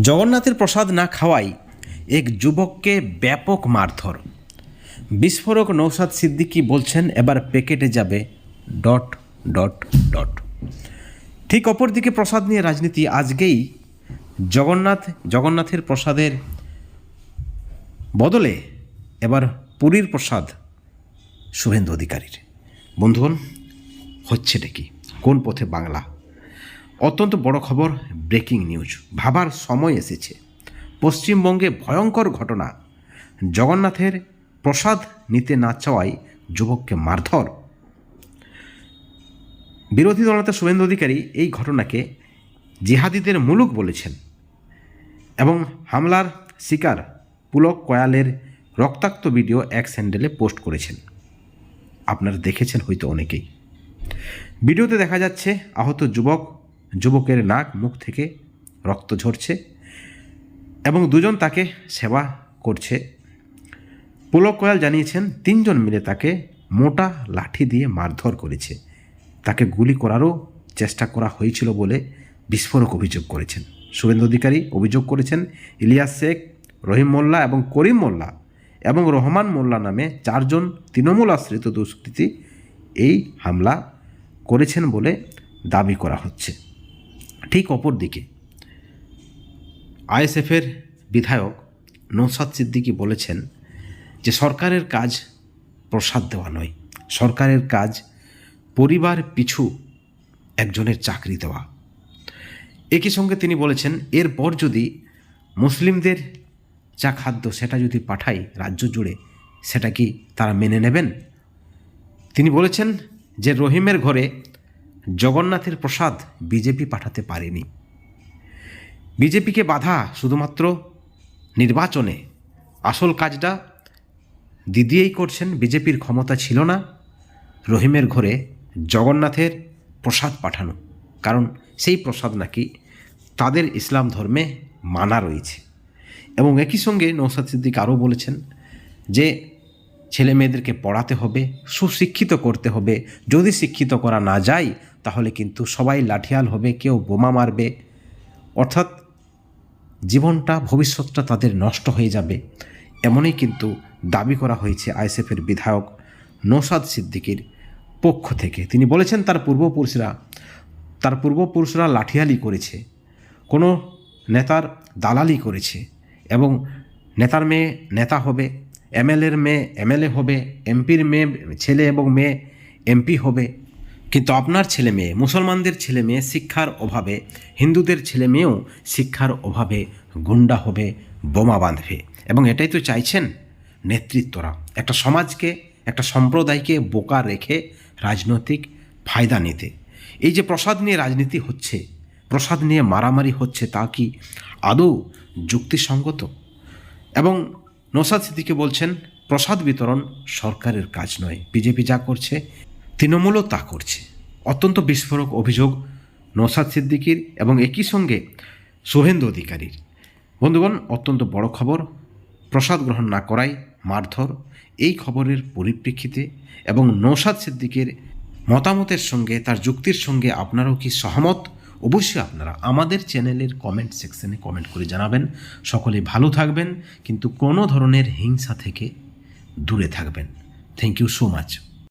জগন্নাথের প্রসাদ না খাওয়াই এক যুবককে ব্যাপক মারধর। বিস্ফোরক নৌসাদ সিদ্দিকী বলছেন, এবার প্যাকেটে যাবে, ডট ডট ডট। ঠিক অপরদিকে প্রসাদ নিয়ে রাজনীতি আজকেই জগন্নাথ, জগন্নাথের প্রসাদের বদলে এবার পুরীর প্রসাদ শুভেন্দু অধিকারীর। বন্ধুগণ, হচ্ছেটা কি? কোন পথে বাংলা অত্যন্ত বড় খবর ব্রেকিং নিউজ ভাবার সময় এসেছে। পশ্চিমবঙ্গে ভয়ঙ্কর ঘটনা। জগন্নাথের প্রসাদ নিতে না চাওয়ায় যুবককে মারধর। বিরোধী দলনেতা শুভেন্দু অধিকারী এই ঘটনাকে জিহাদিদের মুলুক বলেছেন এবং হামলার শিকার পুলক কয়ালের রক্তাক্ত ভিডিও এক স্যান্ডেলে পোস্ট করেছেন। আপনারা দেখেছেন হয়তো অনেকেই। ভিডিওতে দেখা যাচ্ছে আহত যুবক যুবকের নাক মুখ থেকে রক্ত ঝরছে এবং দুজন তাকে সেবা করছে। পুলক কয়াল জানিয়েছেন, তিনজন মিলে তাকে মোটা লাঠি দিয়ে মারধর করেছে। তাকে গুলি করারও চেষ্টা করা হয়েছিল বলে বিস্ফোরক অভিযোগ করেছেন। শুভেন্দু অধিকারী অভিযোগ করেছেন, ইলিয়াস শেখ, রহিম মোল্লা এবং করিম মোল্লা এবং রহমান মোল্লা নামে চারজন তৃণমূল আশ্রিত দুষ্কৃতী এই হামলা করেছেন বলে দাবি করা হচ্ছে। ঠিক অপর দিকে। আইএসএফের বিধায়ক নৌসাদ সিদ্দিকী বলেছেন যে, সরকারের কাজ প্রসাদ দেওয়া নয়। সরকারের কাজ পরিবার পিছু একজনের চাকরি দেওয়া। একই সঙ্গে তিনি বলেছেন, এরপর যদি মুসলিমদের যা খাদ্য সেটা যদি পাঠাই রাজ্য জুড়ে, সেটা কি তারা মেনে নেবেন? তিনি বলেছেন যে, রহিমের ঘরে জগন্নাথের প্রসাদ বিজেপি পাঠাতে পারেনি। বিজেপিকে বাধা শুধুমাত্র নির্বাচনে। আসল কাজটা দিদিয়েই করছেন বিজেপির ক্ষমতা ছিল না। রহিমের ঘরে জগন্নাথের প্রসাদ পাঠানো। কারণ সেই প্রসাদ নাকি তাদের ইসলাম ধর্মে মানা রয়েছে। এবং একই সঙ্গে নৌসাদ সিদ্দিক আরও বলেছেন যে ছেলে মেয়েদেরকে পড়াতে হবে, সুশিক্ষিত করতে হবে। যদি শিক্ষিত করা না যায়, তাহলে কিন্তু সবাই লাঠিয়াল হবে, কেউ বোমা মারবে। অর্থাৎ জীবনটা, ভবিষ্যৎটা তাদের নষ্ট হয়ে যাবে। এমনই কিন্তু দাবি করা হয়েছে আইএসএফের বিধায়ক নৌসাদ সিদ্দিকির পক্ষ থেকে। তিনি বলেছেন, তার পূর্বপুরুষরা তার পূর্বপুরুষরা লাঠিয়ালি করেছে। কোনো নেতার দালালি করেছে এবং নেতার মেয়ে নেতা হবে এমএলএর মেয়ে এমএলএ হবে এমপির মেয়ে, ছেলে এবং মেয়ে এমপি হবে। কিন্তু আপনার ছেলে মেয়ে, মুসলমানদের ছেলে মেয়ে শিক্ষার অভাবে, হিন্দুদের ছেলে মেয়েও শিক্ষার অভাবে গুন্ডা হবে, বোমা বাঁধবে। এবং এটাই তো চাইছেন নেতৃত্বরা। একটা সমাজকে, একটা সম্প্রদায়কে বোকা রেখে রাজনৈতিক ফায়দা নিতে। এই যে প্রসাদ নিয়ে রাজনীতি হচ্ছে, প্রসাদ নিয়ে মারামারি হচ্ছে তা কি আদৌ যুক্তিসঙ্গত? এবং নসাদ সিদ্দিকে বলছেন, প্রসাদ বিতরণ সরকারের কাজ নয়, বিজেপি যা করছে, তৃণমূলও তা করছে। অত্যন্ত বিস্ফোরক অভিযোগ নসাদ সিদ্দিকির এবং একই সঙ্গে শুভেন্দু অধিকারীর। বন্ধুগণ, অত্যন্ত বড় খবর, প্রসাদ গ্রহণ না করায় মারধর। এই খবরের পরিপ্রেক্ষিতে এবং নৌসাদ সিদ্দিকের মতামতের সঙ্গে, তার যুক্তির সঙ্গে আপনারাও কি সহমত? অবশ্যই আপনারা আমাদের চ্যানেলের কমেন্ট সেকশনে কমেন্ট করে জানাবেন। সকলে ভালো থাকবেন, কিন্তু কোনো ধরনের হিংসা থেকে দূরে থাকবেন। Thank you so much